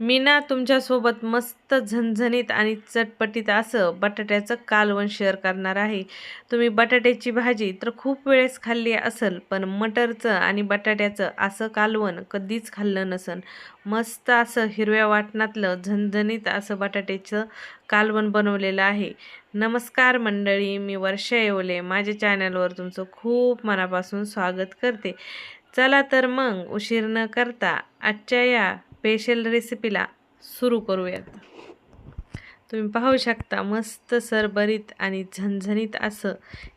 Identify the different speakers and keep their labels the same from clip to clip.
Speaker 1: मी ना तुमच्यासोबत मस्त झणझणीत आणि चटपटीत असं बटाट्याचं कालवण शेअर करणार आहे. तुम्ही बटाट्याची भाजी तर खूप वेळेस खाल्ली असेल पण मटरचं आणि बटाट्याचं असं कालवण कधीच खाल्लं नसन. मस्त असं हिरव्या वाटणातलं झणझणीत असं बटाट्याचं कालवण बनवलेलं आहे. नमस्कार मंडळी मी वर्षा येवले. माझ्या चॅनलवर तुमचं खूप मनापासून स्वागत करते. चला तर मग उशीर न करता आजच्या या स्पेशल रेसिपीला सुरू करूयात. तुम्ही पाहू शकता मस्त सरभरीत आणि झणझणीत असं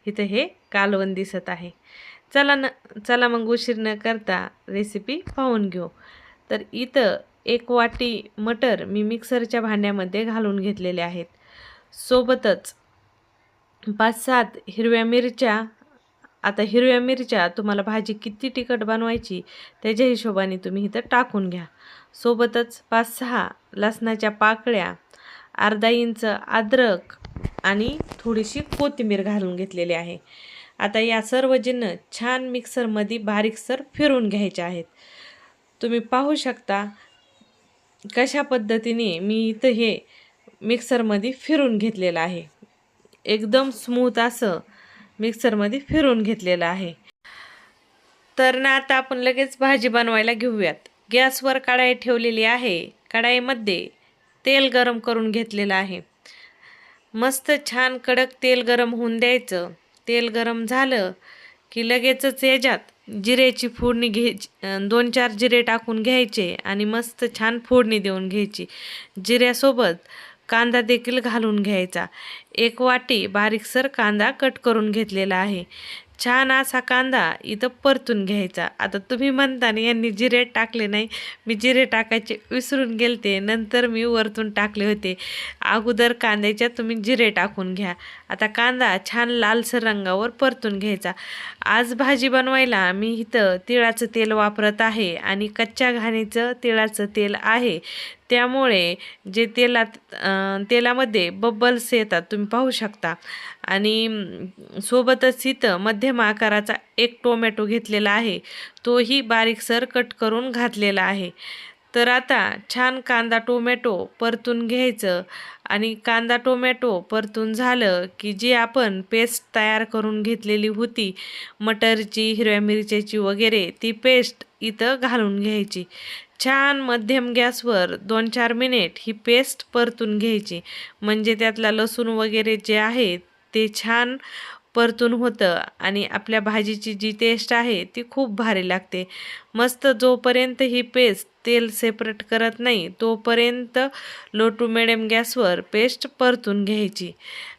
Speaker 1: इथं हे कालवण दिसत आहे. चला न चला मग उशीर न करता रेसिपी पाहून घेऊ. तर इथं एक वाटी मटर मी मिक्सरच्या भांड्यामध्ये घालून घेतलेले आहेत. सोबतच पाच सात हिरव्या मिरच्या आता हिरव्या मिरच्या तुम्हाला भाजी किती तिखट बनवायची त्याच्या हिशोबाने तुम्ही इथं टाकून घ्या. सोबतच पाच सहा लसणाच्या पाकळ्या अर्धा इंच अद्रक आणि थोडीशी कोथिंबीर घालून घेतलेली आहे. आता या सर्व जिन्न छान मिक्सरमध्ये बारीकसर फिरून घ्यायचे आहेत. तुम्ही पाहू शकता कशा पद्धतीने मी इथं हे मिक्सरमध्ये फिरून घेतलेलं आहे. एकदम स्मूथ असं मिक्सरमध्ये फिरून घेतलेलं आहे. तर ना आता आपण लगेच भाजी बनवायला घेऊयात. गॅसवर कढाई ठेवलेली आहे. कढाईमध्ये तेल गरम करून घेतलेलं आहे. मस्त छान कडक तेल गरम होऊन द्यायचं. तेल गरम झालं की लगेचच याच्यात जिऱ्याची फोडणी घ्यायची दोन चार जिरे टाकून घ्यायचे आणि मस्त छान फोडणी देऊन घ्यायची. जिऱ्यासोबत कांदा देखील घालून घ्यायचा. एक वाटी बारीकसर कांदा कट करून घेतलेला आहे. छान असा कांदा इथं परतून घ्यायचा. आता तुम्ही म्हणता ना यांनी जिरे टाकले नाही. मी जिरे टाकायचे विसरून गेलते. नंतर मी वरतून टाकले होते. अगोदर कांद्याच्या तुम्ही जिरे टाकून घ्या. आता कांदा छान लालसर रंगावर परतून घ्यायचा. आज भाजी बनवायला मी इथं तिळाचं तेल वापरत आहे आणि कच्च्या घाणीचं तिळाचं तेल आहे. त्यामुळे जे तेलात तेलामध्ये बबल्स येतात तुम्ही पाहू शकता. आणि सोबतच इथं मध्यम आकाराचा एक टोमॅटो घेतलेला आहे. तोही बारीकसर कट करून घातलेला आहे. तर आता छान कांदा टोमॅटो परतून घ्यायचं आणि कांदा टोमॅटो परतून झालं की जी आपण पेस्ट तयार करून घेतलेली होती मटरची हिरव्या मिरच्याची वगैरे ती पेस्ट इथं घालून घ्यायची. छान मध्यम गॅसवर दोन चार मिनिट ही पेस्ट परतून घ्यायची. म्हणजे त्यातला लसूण वगैरे जे आहे ते छान परतून होतं आणि आपल्या भाजीची जी टेस्ट आहे ती खूप भारी लागते. मस्त जोपर्यंत ही पेस्ट तेल सेपरेट करत नाही तोपर्यंत लो टू मिडियम गॅसवर पेस्ट परतून घ्यायची.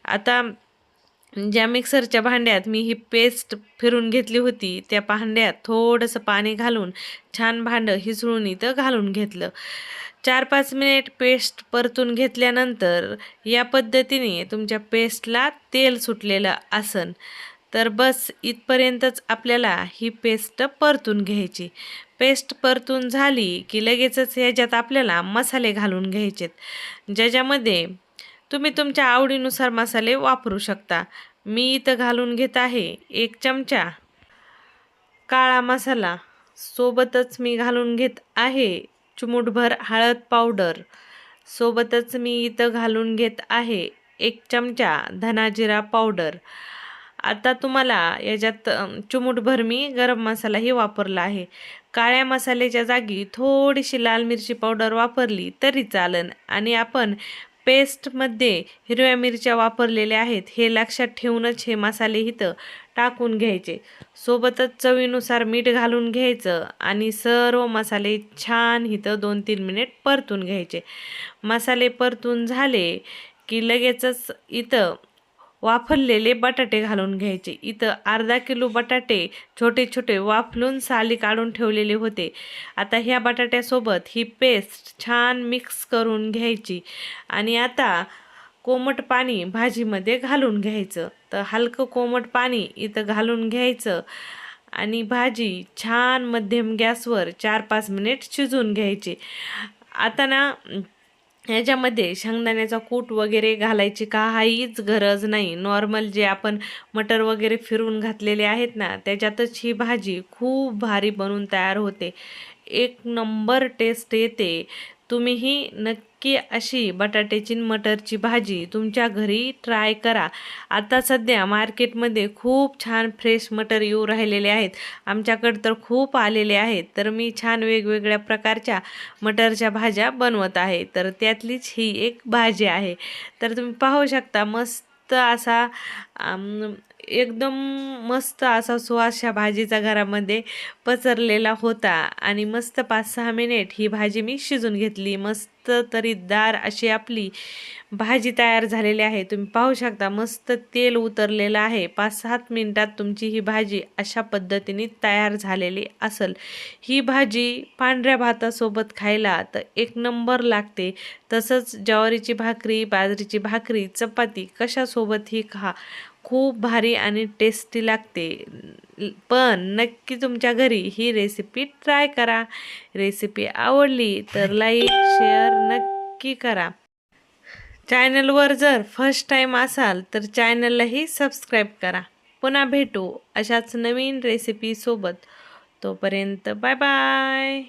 Speaker 1: आता ज्या मिक्सरच्या भांड्यात मी ही पेस्ट फिरून घेतली होती त्या भांड्यात थोडंसं पाणी घालून छान भांडं हिसळून इथं घालून घेतलं. चार पाच मिनिट पेस्ट परतून घेतल्यानंतर या पद्धतीने तुमच्या पेस्टला तेल सुटलेलं आसन तर बस इथपर्यंतच आपल्याला ही पेस्ट परतून घ्यायची. पेस्ट परतून झाली की लगेचच ह्याच्यात आपल्याला मसाले घालून घ्यायचेत. ज्याच्यामध्ये तुम्ही तुमच्या आवडीनुसार मसाले वापरू शकता. मी इथं घालून घेत आहे एक चमचा काळा मसाला. सोबतच मी घालून घेत आहे चुमूटभर हळद पावडर. सोबतच मी इथं घालून घेत आहे एक चमचा धनाजिरा पावडर. आता तुम्हाला याच्यात चिमूटभर मी गरम मसालाही वापरला आहे. काळ्या मसाल्याच्या जागी थोडीशी लाल मिरची पावडर वापरली तरी चालन. आणि आपण पेस्टमध्ये हिरव्या मिरच्या वापरलेल्या आहेत. हे लक्षात ठेवूनच हे मसाले इथं टाकून घ्यायचे. सोबतच चवीनुसार मीठ घालून घ्यायचं आणि सर्व मसाले छान इथं दोन तीन मिनिट परतून घ्यायचे. मसाले परतून झाले की लगेचच इथं वाफरलेले बटाटे घालून घ्यायचे. इथं अर्धा किलो बटाटे छोटे छोटे वाफलून साली काढून ठेवलेले होते. आता ह्या बटाट्यासोबत ही पेस्ट छान मिक्स करून घ्यायची आणि आता कोमट पाणी भाजीमध्ये घालून घ्यायचं. तर हलकं कोमट पाणी इथं घालून घ्यायचं आणि भाजी छान मध्यम गॅसवर चार पाच मिनिट शिजवून घ्यायची. आता ना ह्याच्यामध्ये शेंगदाण्याचा कूट वगैरे घालायची काहीच गरज नाही. नॉर्मल जे आपण मटर वगैरे फिरून घातलेले आहेत ना त्याच्यातच ही भाजी खूप भारी बनून तयार होते. एक नंबर टेस्ट येते. तुम्हीही नक्की अशी बटाट्याची मटरची भाजी तुमच्या घरी ट्राय करा. आता सध्या मार्केटमध्ये खूप छान फ्रेश मटर येऊ राहिलेले आहेत. आमच्याकडं तर खूप आलेले आहेत. तर मी छान वेगवेगळ्या प्रकारच्या मटरच्या भाज्या बनवत आहे. तर त्यातलीच ही एक भाजी आहे. तर तुम्ही पाहू शकता मस्त असा एकदम मस्त असा सुवास ह्या भाजीचा घरामध्ये पसरलेला होता. आणि मस्त पाच सहा मिनिट ही भाजी मी शिजून घेतली. मस्त तरीदार अशी आपली भाजी तयार झालेली आहे. तुम्ही पाहू शकता मस्त तेल उतरलेलं आहे. पाच सात मिनिटात तुमची ही भाजी अशा पद्धतीने तयार झालेली असेल. ही भाजी पांढऱ्या भातासोबत खायला तर एक नंबर लागते. तसंच ज्वारीची भाकरी बाजरीची भाकरी चपाती कशासोबत ही खा. खूप भारी आणि टेस्टी लागते. पण नक्की तुमच्या घरी ही रेसिपी ट्राय करा. रेसिपी आवडली तर लाईक शेअर नक्की करा. चॅनलवर जर फर्स्ट टाईम असाल तर चॅनललाही सबस्क्राईब करा. पुन्हा भेटू अशाच नवीन रेसिपीसोबत तोपर्यंत बाय बाय